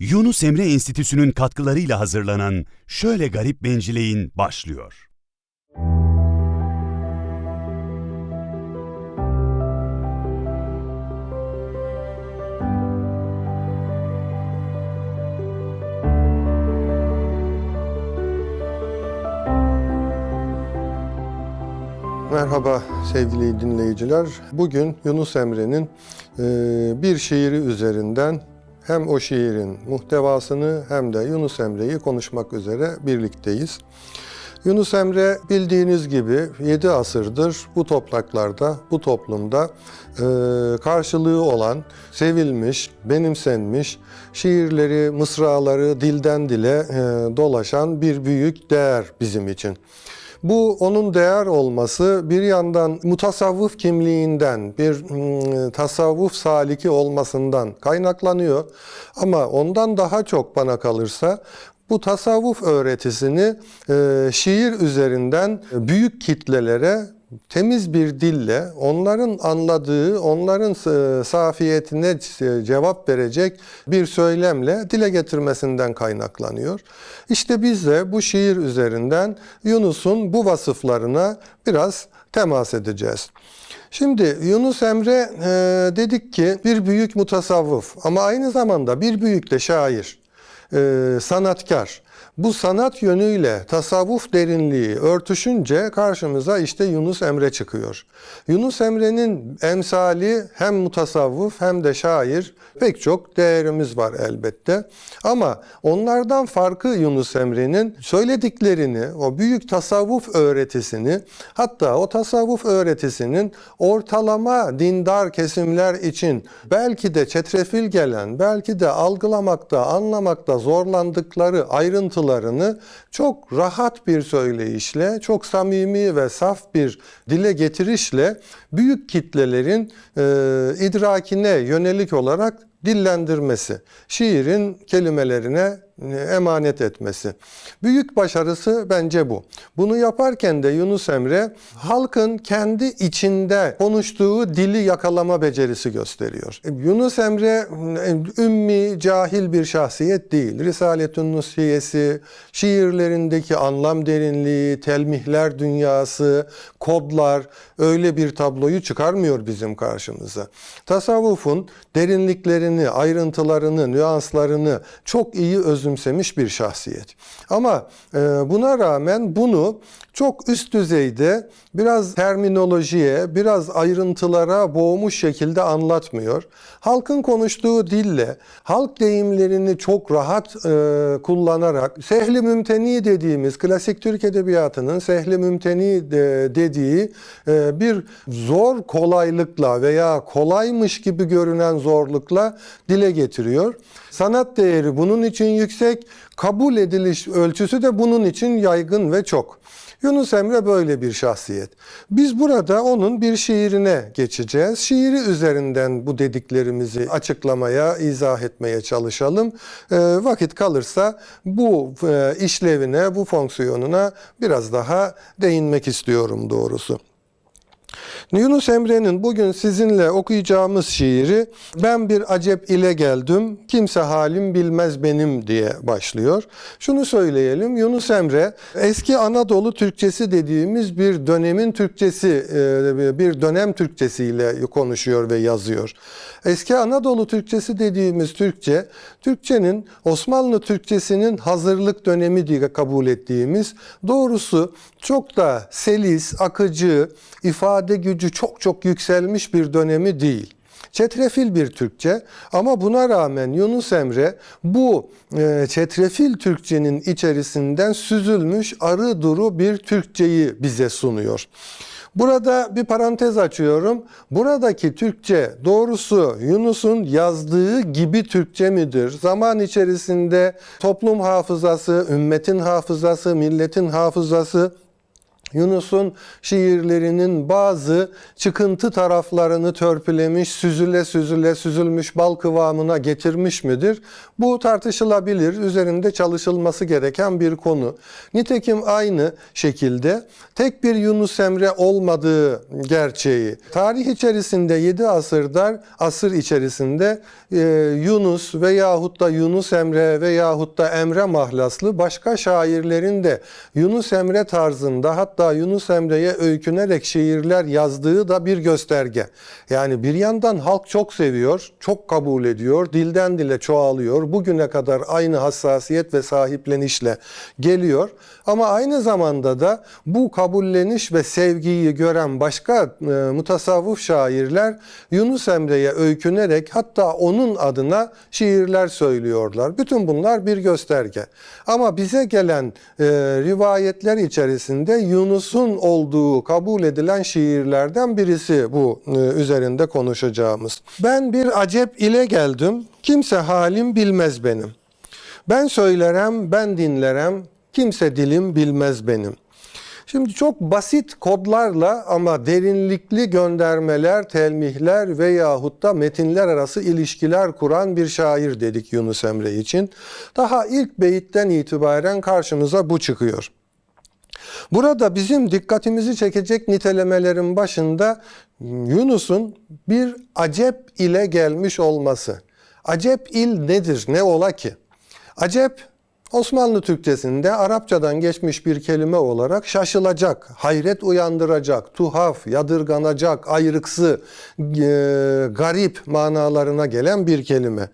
Yunus Emre Enstitüsü'nün katkılarıyla hazırlanan Şöyle Garip Bencileyin başlıyor. Merhaba sevgili dinleyiciler. Bugün Yunus Emre'nin e, bir şiiri üzerinden hem o şiirin muhtevasını hem de Yunus Emre'yi konuşmak üzere birlikteyiz. Yunus Emre bildiğiniz gibi 7 asırdır bu topraklarda, bu toplumda e, karşılığı olan, sevilmiş, benimsenmiş, şiirleri, mısraları dilden dile e, dolaşan bir büyük değer bizim için. Bu onun değer olması bir yandan mutasavvıf kimliğinden, bir mm, tasavvuf saliki olmasından kaynaklanıyor. Ama ondan daha çok bana kalırsa bu tasavvuf öğretisini şiir üzerinden büyük kitlelere temiz bir dille onların anladığı, onların e, safiyetine e, cevap verecek bir söylemle dile getirmesinden kaynaklanıyor. İşte biz de bu şiir üzerinden Yunus'un bu vasıflarına biraz temas edeceğiz. Şimdi Yunus Emre e, dedik ki bir büyük mutasavvıf ama aynı zamanda bir büyük de şair, e, sanatkar. Bu sanat yönüyle tasavvuf derinliği örtüşünce karşımıza işte Yunus Emre çıkıyor. Yunus Emre'nin emsali hem mutasavvuf hem de şair pek çok değerimiz var elbette. Ama onlardan farkı Yunus Emre'nin söylediklerini, o büyük tasavvuf öğretisini hatta o tasavvuf öğretisinin ortalama dindar kesimler için belki de çetrefil gelen, belki de algılamakta, anlamakta zorlandıkları ayrıntılarını çok rahat bir söyleyişle, çok samimi ve saf bir dile getirişle büyük kitlelerin e, idrakine yönelik olarak dillendirmesi, şiirin kelimelerine emanet etmesi. Büyük başarısı bence bu. Bunu yaparken de Yunus Emre halkın kendi içinde konuştuğu dili yakalama becerisi gösteriyor. E, Yunus Emre e, ümmi, cahil bir şahsiyet değil. Risaletün Nusiyesi, şiirlerindeki anlam derinliği, telmihler dünyası, kodlar öyle bir tabloyu çıkarmıyor bizim karşımıza. Tasavvufun derinliklerini, ayrıntılarını, nüanslarını çok iyi özümsemiş bir şahsiyet. Ama e, buna rağmen bunu çok üst düzeyde biraz terminolojiye, biraz ayrıntılara boğmuş şekilde anlatmıyor. Halkın konuştuğu dille, halk deyimlerini çok rahat e, kullanarak sehli mümteni dediğimiz klasik Türk edebiyatının sehli mümteni de, dediği e, bir zor kolaylıkla veya kolaymış gibi görünen zorlukla dile getiriyor. Sanat değeri bunun için yüksek, kabul ediliş ölçüsü de bunun için yaygın ve çok. Yunus Emre böyle bir şahsiyet. Biz burada onun bir şiirine geçeceğiz. Şiiri üzerinden bu dediklerimizi açıklamaya, izah etmeye çalışalım. E, vakit kalırsa bu e, işlevine, bu fonksiyonuna biraz daha değinmek istiyorum doğrusu. Yunus Emre'nin bugün sizinle okuyacağımız şiiri ben bir acep ile geldim kimse halim bilmez benim diye başlıyor. Şunu söyleyelim Yunus Emre eski Anadolu Türkçesi dediğimiz bir dönemin Türkçesi e, bir dönem Türkçesiyle konuşuyor ve yazıyor. Eski Anadolu Türkçesi dediğimiz Türkçe Türkçenin Osmanlı Türkçesinin hazırlık dönemi diye kabul ettiğimiz doğrusu çok da selis, akıcı, ifade gücü çok çok yükselmiş bir dönemi değil. Çetrefil bir Türkçe ama buna rağmen Yunus Emre bu e, çetrefil Türkçenin içerisinden süzülmüş arı duru bir Türkçeyi bize sunuyor. Burada bir parantez açıyorum. Buradaki Türkçe doğrusu Yunus'un yazdığı gibi Türkçe midir? Zaman içerisinde toplum hafızası, ümmetin hafızası, milletin hafızası Yunus'un şiirlerinin bazı çıkıntı taraflarını törpülemiş, süzüle süzüle süzülmüş bal kıvamına getirmiş midir? Bu tartışılabilir, üzerinde çalışılması gereken bir konu. Nitekim aynı şekilde tek bir Yunus Emre olmadığı gerçeği, tarih içerisinde 7 asırlar, asır içerisinde e, Yunus veyahut da Yunus Emre veyahut da Emre mahlaslı başka şairlerin de Yunus Emre tarzında hatta Yunus Emre'ye öykünerek şiirler yazdığı da bir gösterge. Yani bir yandan halk çok seviyor, çok kabul ediyor, dilden dile çoğalıyor. Bugüne kadar aynı hassasiyet ve sahiplenişle geliyor. Ama aynı zamanda da bu kabulleniş ve sevgiyi gören başka e, mutasavvuf şairler Yunus Emre'ye öykünerek hatta onun adına şiirler söylüyorlar. Bütün bunlar bir gösterge. Ama bize gelen e, rivayetler içerisinde Yunus'un olduğu kabul edilen şiirlerden birisi bu e, üzerinde konuşacağımız. Ben bir acep ile geldim, kimse halim bilmez benim. Ben söylerem, ben dinlerem, kimse dilim bilmez benim. Şimdi çok basit kodlarla ama derinlikli göndermeler, telmihler veyahut da metinler arası ilişkiler kuran bir şair dedik Yunus Emre için. Daha ilk beyitten itibaren karşımıza bu çıkıyor. Burada bizim dikkatimizi çekecek nitelemelerin başında Yunus'un bir acep ile gelmiş olması. Acep il nedir, ne ola ki? Acep Osmanlı Türkçesinde Arapçadan geçmiş bir kelime olarak şaşılacak, hayret uyandıracak, tuhaf, yadırganacak, ayrıksı, e, garip manalarına gelen bir kelime.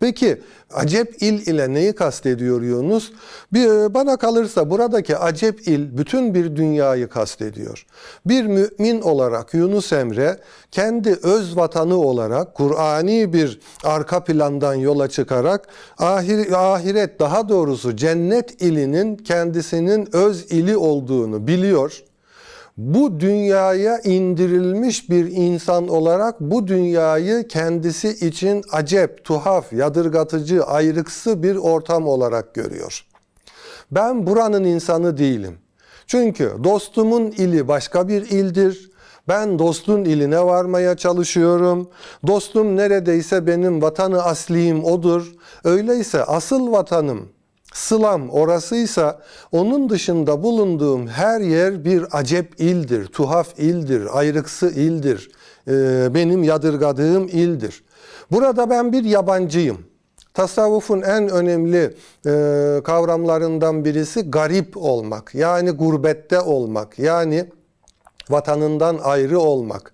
Peki acep il ile neyi kastediyor Yunus? Bir, bana kalırsa buradaki acep il bütün bir dünyayı kastediyor. Bir mümin olarak Yunus Emre kendi öz vatanı olarak Kur'ani bir arka plandan yola çıkarak ahir, ahiret daha doğrusu cennet ilinin kendisinin öz ili olduğunu biliyor bu dünyaya indirilmiş bir insan olarak bu dünyayı kendisi için acep, tuhaf, yadırgatıcı, ayrıksı bir ortam olarak görüyor. Ben buranın insanı değilim. Çünkü dostumun ili başka bir ildir. Ben dostun iline varmaya çalışıyorum. Dostum neredeyse benim vatanı asliğim odur. Öyleyse asıl vatanım Sılam orasıysa onun dışında bulunduğum her yer bir acep ildir, tuhaf ildir, ayrıksı ildir, e, benim yadırgadığım ildir. Burada ben bir yabancıyım. Tasavvufun en önemli e, kavramlarından birisi garip olmak, yani gurbette olmak, yani vatanından ayrı olmak.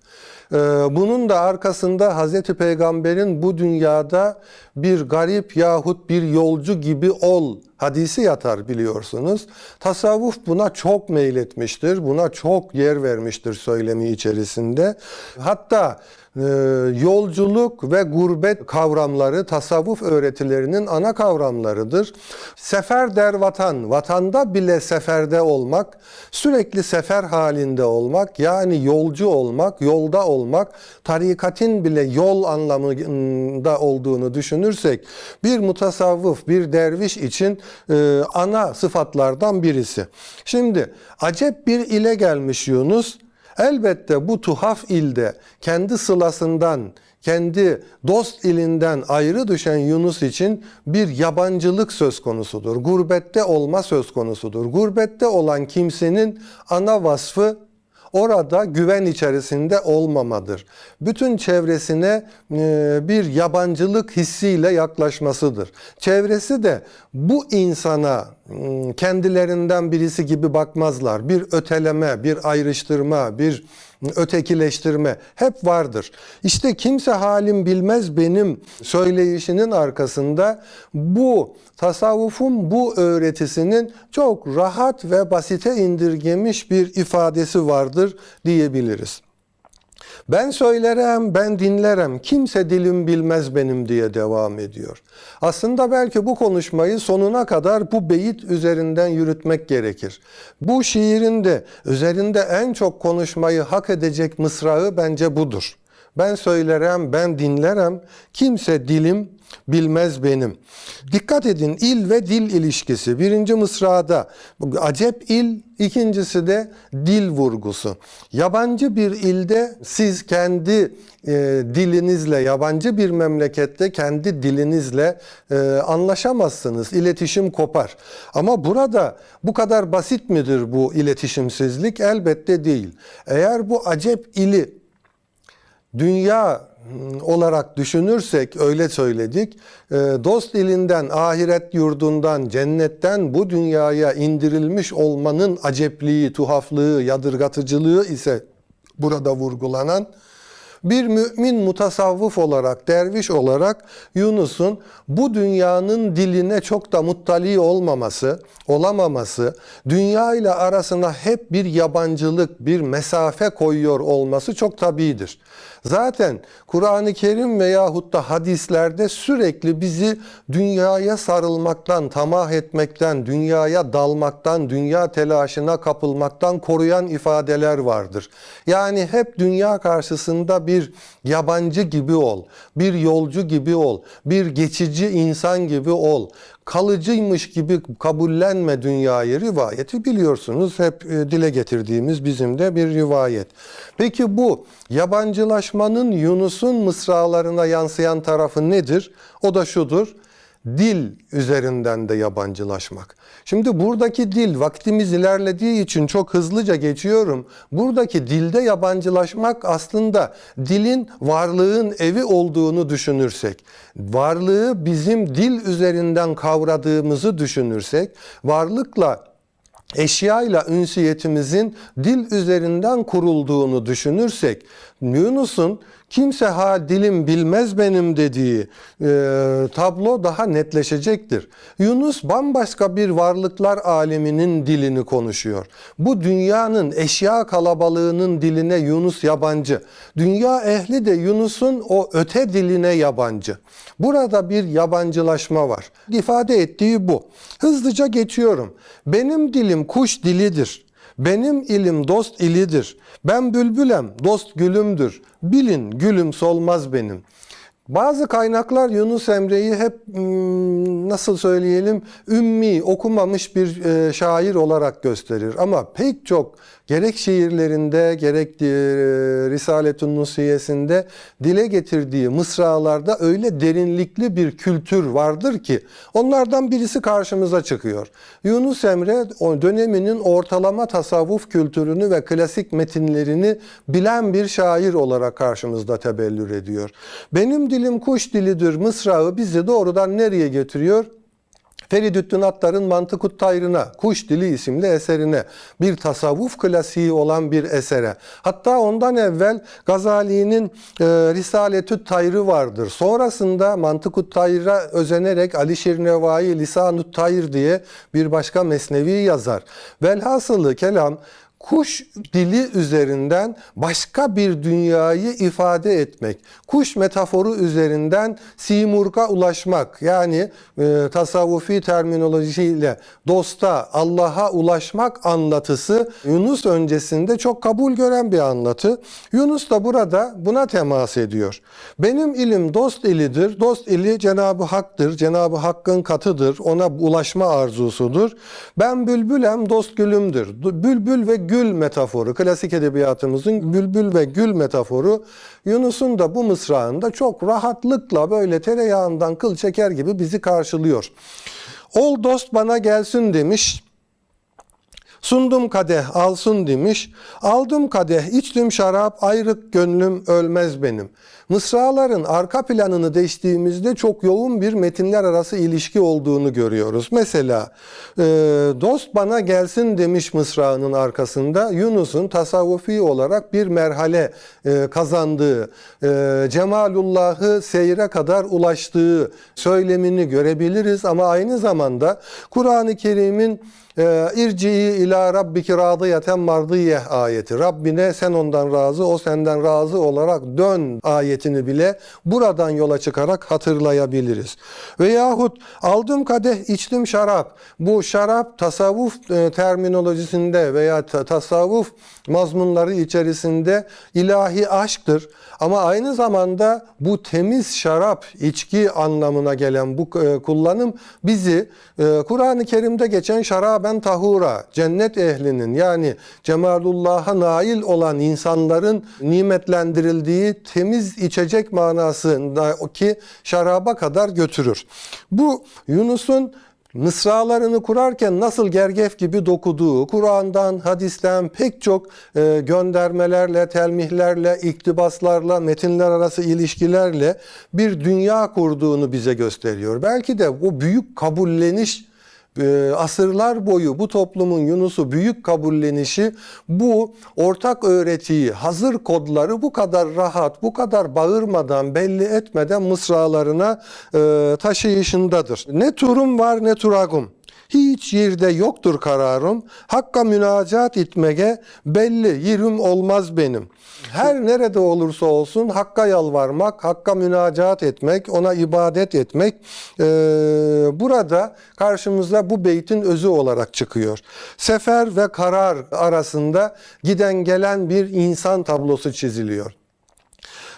Ee, Bunun da arkasında Hazreti Peygamber'in bu dünyada bir garip yahut bir yolcu gibi ol hadisi yatar biliyorsunuz. Tasavvuf buna çok meyletmiştir, buna çok yer vermiştir söylemi içerisinde. Hatta e, yolculuk ve gurbet kavramları tasavvuf öğretilerinin ana kavramlarıdır. Sefer der vatan, vatanda bile seferde olmak, sürekli sefer halinde olmak, yani yolcu olmak, yolda olmak, tarikatin bile yol anlamında olduğunu düşünürsek, bir mutasavvıf, bir derviş için e, ana sıfatlardan birisi. Şimdi acep bir ile gelmiş Yunus, Elbette bu tuhaf ilde kendi sılasından, kendi dost ilinden ayrı düşen Yunus için bir yabancılık söz konusudur. Gurbette olma söz konusudur. Gurbette olan kimsenin ana vasfı orada güven içerisinde olmamadır. Bütün çevresine e, bir yabancılık hissiyle yaklaşmasıdır. Çevresi de bu insana kendilerinden birisi gibi bakmazlar. Bir öteleme, bir ayrıştırma, bir ötekileştirme hep vardır. İşte kimse halim bilmez benim söyleyişinin arkasında bu tasavvufun bu öğretisinin çok rahat ve basite indirgemiş bir ifadesi vardır diyebiliriz. Ben söylerim, ben dinlerim, kimse dilim bilmez benim diye devam ediyor. Aslında belki bu konuşmayı sonuna kadar bu beyit üzerinden yürütmek gerekir. Bu şiirin de üzerinde en çok konuşmayı hak edecek mısrağı bence budur. Ben söylerim, ben dinlerim, kimse dilim bilmez benim. Dikkat edin il ve dil ilişkisi. Birinci mısrada acep il, ikincisi de dil vurgusu. Yabancı bir ilde siz kendi e, dilinizle, yabancı bir memlekette kendi dilinizle e, anlaşamazsınız. İletişim kopar. Ama burada bu kadar basit midir bu iletişimsizlik? Elbette değil. Eğer bu acep ili dünya olarak düşünürsek öyle söyledik. e, Dost ilinden, ahiret yurdundan, cennetten bu dünyaya indirilmiş olmanın acepliği, tuhaflığı, yadırgatıcılığı ise burada vurgulanan bir mümin mutasavvıf olarak, derviş olarak Yunus'un bu dünyanın diline çok da muttali olmaması, olamaması, dünya ile arasına hep bir yabancılık, bir mesafe koyuyor olması çok tabidir. Zaten Kur'an-ı Kerim veyahut da hadislerde sürekli bizi dünyaya sarılmaktan, tamah etmekten, dünyaya dalmaktan, dünya telaşına kapılmaktan koruyan ifadeler vardır. Yani hep dünya karşısında bir yabancı gibi ol, bir yolcu gibi ol, bir geçici insan gibi ol. Kalıcıymış gibi kabullenme dünyayı rivayeti biliyorsunuz hep e, dile getirdiğimiz bizim de bir rivayet. Peki bu yabancılaşmanın Yunus'un mısralarına yansıyan tarafı nedir? O da şudur. Dil üzerinden de yabancılaşmak. Şimdi buradaki dil vaktimiz ilerlediği için çok hızlıca geçiyorum. Buradaki dilde yabancılaşmak aslında dilin varlığın evi olduğunu düşünürsek, varlığı bizim dil üzerinden kavradığımızı düşünürsek, varlıkla eşyayla ünsiyetimizin dil üzerinden kurulduğunu düşünürsek Yunus'un kimse ha dilim bilmez benim dediği e, tablo daha netleşecektir. Yunus bambaşka bir varlıklar aleminin dilini konuşuyor. Bu dünyanın eşya kalabalığının diline Yunus yabancı. Dünya ehli de Yunus'un o öte diline yabancı. Burada bir yabancılaşma var. İfade ettiği bu. Hızlıca geçiyorum. Benim dilim kuş dilidir. Benim ilim dost ilidir. Ben bülbülem, dost gülümdür. Bilin gülüm solmaz benim. Bazı kaynaklar Yunus Emre'yi hep hmm, nasıl söyleyelim ümmi, okumamış bir e, şair olarak gösterir. Ama pek çok gerek şiirlerinde gerek e, Risaletün Nusiyesinde dile getirdiği mısralarda öyle derinlikli bir kültür vardır ki onlardan birisi karşımıza çıkıyor. Yunus Emre döneminin ortalama tasavvuf kültürünü ve klasik metinlerini bilen bir şair olarak karşımızda tebellür ediyor. Benim dilim kuş dilidir mısrağı bizi doğrudan nereye getiriyor? Feridüddin Attar'ın Mantıkut Tayrı'na, Kuş Dili isimli eserine, bir tasavvuf klasiği olan bir esere. Hatta ondan evvel Gazali'nin e, Risaletü Tayrı vardır. Sonrasında Mantıkut Tayr'a özenerek Alişir Nevai Lisanut Tayr diye bir başka mesnevi yazar. Velhasılı kelam kuş dili üzerinden başka bir dünyayı ifade etmek. Kuş metaforu üzerinden simurga ulaşmak yani e, tasavvufi terminolojiyle dosta, Allah'a ulaşmak anlatısı Yunus öncesinde çok kabul gören bir anlatı. Yunus da burada buna temas ediyor. Benim ilim dost ilidir. Dost ili Cenab-ı Hak'tır. Cenab-ı Hakk'ın katıdır. Ona ulaşma arzusudur. Ben bülbülem, dost gülümdür. Bülbül ve gül metaforu, klasik edebiyatımızın bülbül ve gül metaforu Yunus'un da bu mısrağında çok rahatlıkla böyle tereyağından kıl çeker gibi bizi karşılıyor. Ol dost bana gelsin demiş. Sundum kadeh alsın demiş. Aldım kadeh içtim şarap ayrık gönlüm ölmez benim. Mısraların arka planını değiştiğimizde çok yoğun bir metinler arası ilişki olduğunu görüyoruz. Mesela e, dost bana gelsin demiş mısrağının arkasında Yunus'un tasavvufi olarak bir merhale e, kazandığı, e, Cemalullah'ı seyre kadar ulaştığı söylemini görebiliriz ama aynı zamanda Kur'an-ı Kerim'in irci'i ila rabbiki radiyeten mardiye ayeti. Rabbine sen ondan razı, o senden razı olarak dön ayetini bile buradan yola çıkarak hatırlayabiliriz. Veyahut aldım kadeh içtim şarap. Bu şarap tasavvuf e, terminolojisinde veya ta- tasavvuf mazmunları içerisinde ilahi aşktır. Ama aynı zamanda bu temiz şarap, içki anlamına gelen bu e, kullanım bizi e, Kur'an-ı Kerim'de geçen şaraben tahura, cennet ehlinin yani cemalullah'a nail olan insanların nimetlendirildiği temiz içecek manasında ki şaraba kadar götürür. Bu Yunus'un Mısralarını kurarken nasıl gergef gibi dokuduğu, Kur'an'dan, hadisten pek çok e, göndermelerle, telmihlerle, iktibaslarla, metinler arası ilişkilerle bir dünya kurduğunu bize gösteriyor. Belki de bu büyük kabulleniş e, asırlar boyu bu toplumun Yunus'u büyük kabullenişi bu ortak öğretiyi, hazır kodları bu kadar rahat, bu kadar bağırmadan, belli etmeden mısralarına e, taşıyışındadır. Ne turum var ne turagum. Hiç yerde yoktur kararım. Hakka münacat etmege belli yerim olmaz benim. Her nerede olursa olsun Hakk'a yalvarmak, Hakk'a münacat etmek, ona ibadet etmek eee, burada karşımıza bu beytin özü olarak çıkıyor. Sefer ve karar arasında giden gelen bir insan tablosu çiziliyor.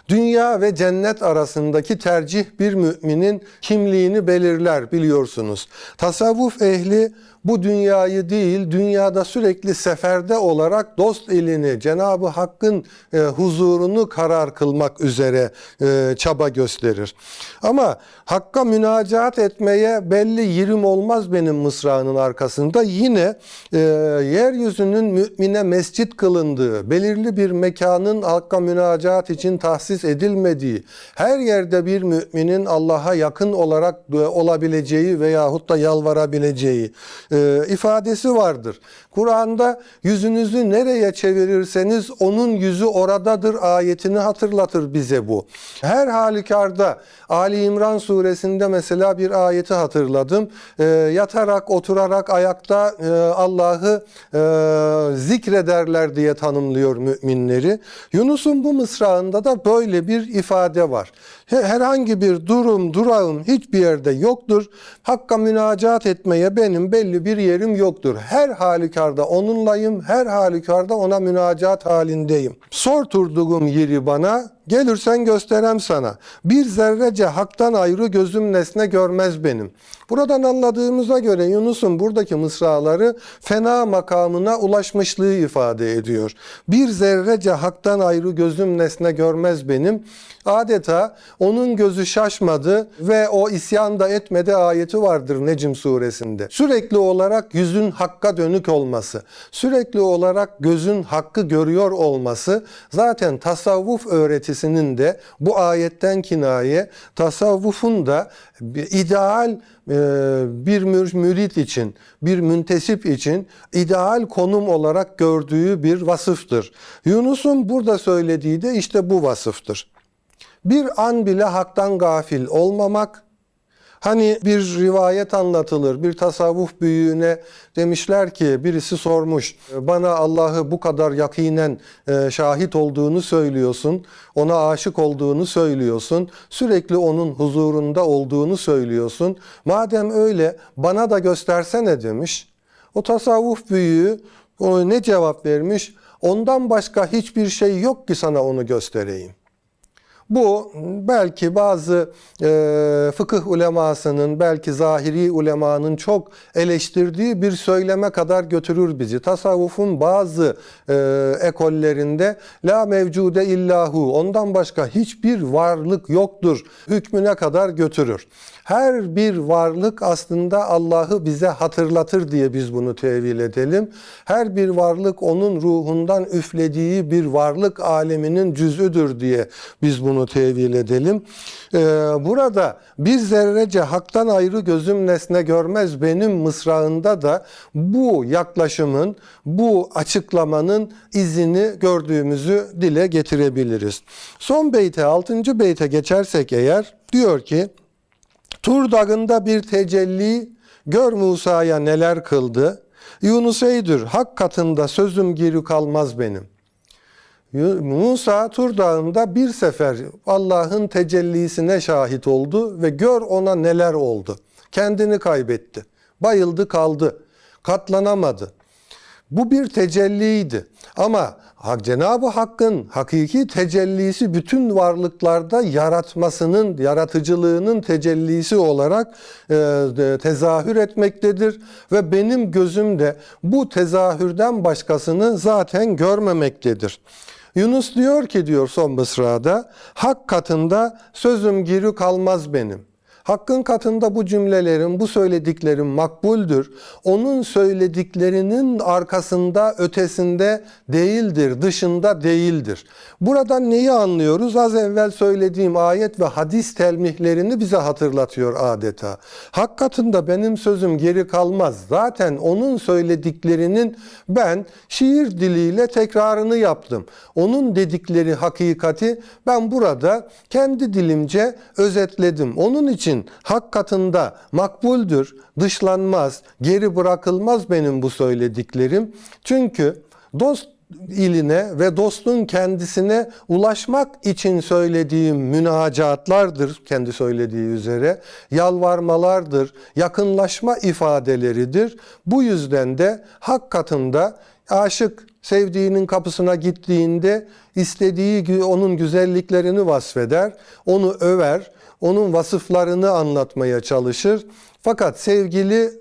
Dünya ve cennet arasındaki tercih bir müminin kimliğini belirler biliyorsunuz. Tasavvuf ehli bu dünyayı değil, dünyada sürekli seferde olarak dost elini, Cenab-ı Hakk'ın e, huzurunu karar kılmak üzere e, çaba gösterir. Ama Hakk'a münacat etmeye belli yerim olmaz benim mısrağının arkasında. Yine e, yeryüzünün mümine mescit kılındığı, belirli bir mekanın Hakk'a münacat için tahsis edilmediği, her yerde bir müminin Allah'a yakın olarak e, olabileceği veyahut da yalvarabileceği e, ifadesi vardır. Kur'an'da yüzünüzü nereye çevirirseniz onun yüzü oradadır ayetini hatırlatır bize bu. Her halükarda Ali İmran suresinde mesela bir ayeti hatırladım. E, yatarak, oturarak, ayakta e, Allah'ı e, zikrederler diye tanımlıyor müminleri. Yunus'un bu mısrağında da böyle bir ifade var. He- Herhangi bir durum, durağım hiçbir yerde yoktur. Hakka münacat etmeye benim belli bir yerim yoktur. Her halükarda onunlayım, her halükarda ona münacat halindeyim. Sor turduğum yeri bana, gelirsen gösterem sana. Bir zerrece haktan ayrı gözüm nesne görmez benim. Buradan anladığımıza göre Yunus'un buradaki mısraları fena makamına ulaşmışlığı ifade ediyor. Bir zerrece haktan ayrı gözüm nesne görmez benim. Adeta onun gözü şaşmadı ve o isyan da etmedi ayeti vardır Necm suresinde. Sürekli olarak yüzün hakka dönük olması, sürekli olarak gözün hakkı görüyor olması zaten tasavvuf öğretisinin de bu ayetten kinaye, tasavvufun da ideal e, bir mür- mürit için, bir müntesip için ideal konum olarak gördüğü bir vasıftır. Yunus'un burada söylediği de işte bu vasıftır. Bir an bile haktan gafil olmamak, Hani bir rivayet anlatılır, bir tasavvuf büyüğüne demişler ki birisi sormuş, bana Allah'ı bu kadar yakinen e, şahit olduğunu söylüyorsun, ona aşık olduğunu söylüyorsun, sürekli onun huzurunda olduğunu söylüyorsun. Madem öyle bana da göstersene demiş. O tasavvuf büyüğü ne cevap vermiş? Ondan başka hiçbir şey yok ki sana onu göstereyim. Bu belki bazı e, fıkıh ulemasının, belki zahiri ulemanın çok eleştirdiği bir söyleme kadar götürür bizi. Tasavvufun bazı e, ekollerinde la mevcude illahu, ondan başka hiçbir varlık yoktur hükmüne kadar götürür. Her bir varlık aslında Allah'ı bize hatırlatır diye biz bunu tevil edelim. Her bir varlık onun ruhundan üflediği bir varlık aleminin cüzüdür diye biz bunu tevil edelim. Ee, burada bir zerrece haktan ayrı gözüm nesne görmez benim mısrağında da bu yaklaşımın, bu açıklamanın izini gördüğümüzü dile getirebiliriz. Son beyte, 6. beyte geçersek eğer diyor ki Tur dağında bir tecelli gör Musa'ya neler kıldı. Yunus eydür, hak katında sözüm geri kalmaz benim. Musa Tur Dağı'nda bir sefer Allah'ın tecellisine şahit oldu ve gör ona neler oldu. Kendini kaybetti. Bayıldı kaldı. Katlanamadı. Bu bir tecelliydi. Ama Cenab-ı Hakk'ın hakiki tecellisi bütün varlıklarda yaratmasının, yaratıcılığının tecellisi olarak e, tezahür etmektedir. Ve benim gözümde bu tezahürden başkasını zaten görmemektedir. Yunus diyor ki diyor son mısrada, Hak katında sözüm geri kalmaz benim. Hakkın katında bu cümlelerin, bu söylediklerim makbuldür. Onun söylediklerinin arkasında, ötesinde değildir, dışında değildir. Buradan neyi anlıyoruz? Az evvel söylediğim ayet ve hadis telmihlerini bize hatırlatıyor adeta. Hak katında benim sözüm geri kalmaz. Zaten onun söylediklerinin ben şiir diliyle tekrarını yaptım. Onun dedikleri hakikati ben burada kendi dilimce özetledim. Onun için hak katında makbuldür, dışlanmaz, geri bırakılmaz benim bu söylediklerim. Çünkü dost iline ve dostun kendisine ulaşmak için söylediğim münacatlardır kendi söylediği üzere yalvarmalardır yakınlaşma ifadeleridir bu yüzden de hak katında aşık sevdiğinin kapısına gittiğinde istediği onun güzelliklerini vasfeder onu över onun vasıflarını anlatmaya çalışır fakat sevgili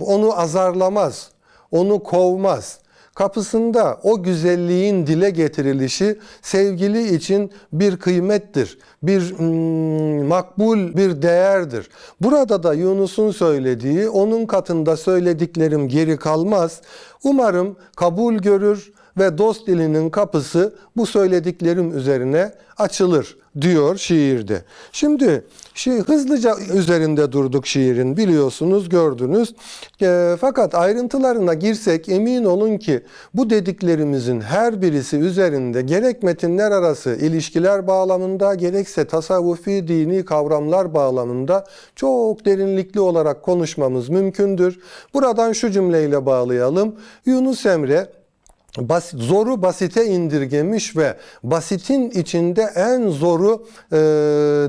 onu azarlamaz onu kovmaz kapısında o güzelliğin dile getirilişi sevgili için bir kıymettir, bir mm, makbul bir değerdir. Burada da Yunus'un söylediği, onun katında söylediklerim geri kalmaz. Umarım kabul görür ve dost dilinin kapısı bu söylediklerim üzerine açılır diyor şiirde. Şimdi şi- hızlıca üzerinde durduk şiirin biliyorsunuz gördünüz. E, fakat ayrıntılarına girsek emin olun ki bu dediklerimizin her birisi üzerinde gerek metinler arası ilişkiler bağlamında gerekse tasavvufi dini kavramlar bağlamında çok derinlikli olarak konuşmamız mümkündür. Buradan şu cümleyle bağlayalım. Yunus Emre basit, zoru basite indirgemiş ve basitin içinde en zoru e,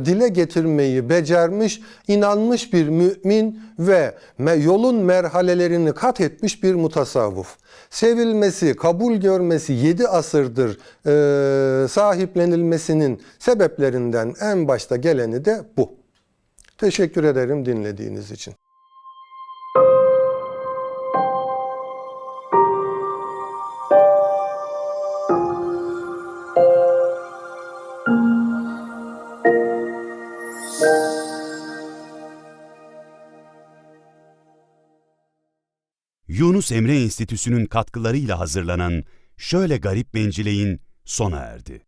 dile getirmeyi becermiş, inanmış bir mümin ve me, yolun merhalelerini kat etmiş bir mutasavvuf. Sevilmesi, kabul görmesi 7 asırdır e, sahiplenilmesinin sebeplerinden en başta geleni de bu. Teşekkür ederim dinlediğiniz için. Yunus Emre Enstitüsü'nün katkılarıyla hazırlanan Şöyle Garip Bencileyin sona erdi.